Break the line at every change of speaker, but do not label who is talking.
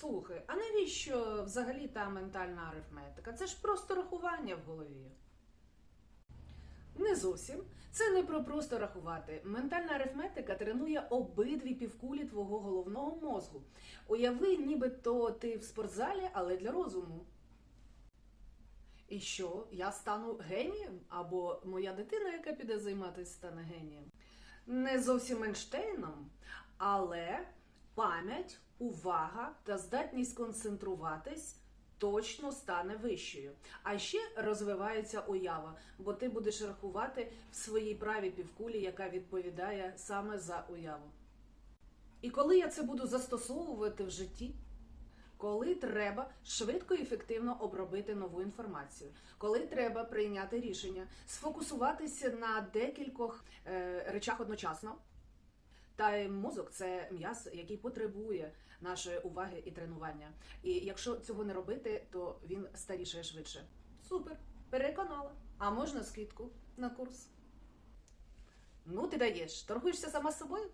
Слухай, а навіщо взагалі та ментальна арифметика? Це ж просто рахування в голові. Не зовсім. Це не про просто рахувати. Ментальна арифметика тренує обидві півкулі твого головного мозку. Уяви, нібито ти в спортзалі, але для розуму. І що, я стану генієм? Або моя дитина, яка піде займатися, стане генієм? Не зовсім Ейнштейном, але пам'ять, увага та здатність концентруватись точно стане вищою. А ще розвивається уява, бо ти будеш рахувати в своїй правій півкулі, яка відповідає саме за уяву. І коли я це буду застосовувати в житті, коли треба швидко і ефективно обробити нову інформацію, коли треба прийняти рішення, сфокусуватися на декількох е, речах одночасно. Та мозок це м'яз, який потребує нашої уваги і тренування. І якщо цього не робити, то він старішає швидше. Супер, переконала. А можна скидку на курс? Ну, ти даєш, торгуєшся сама з собою?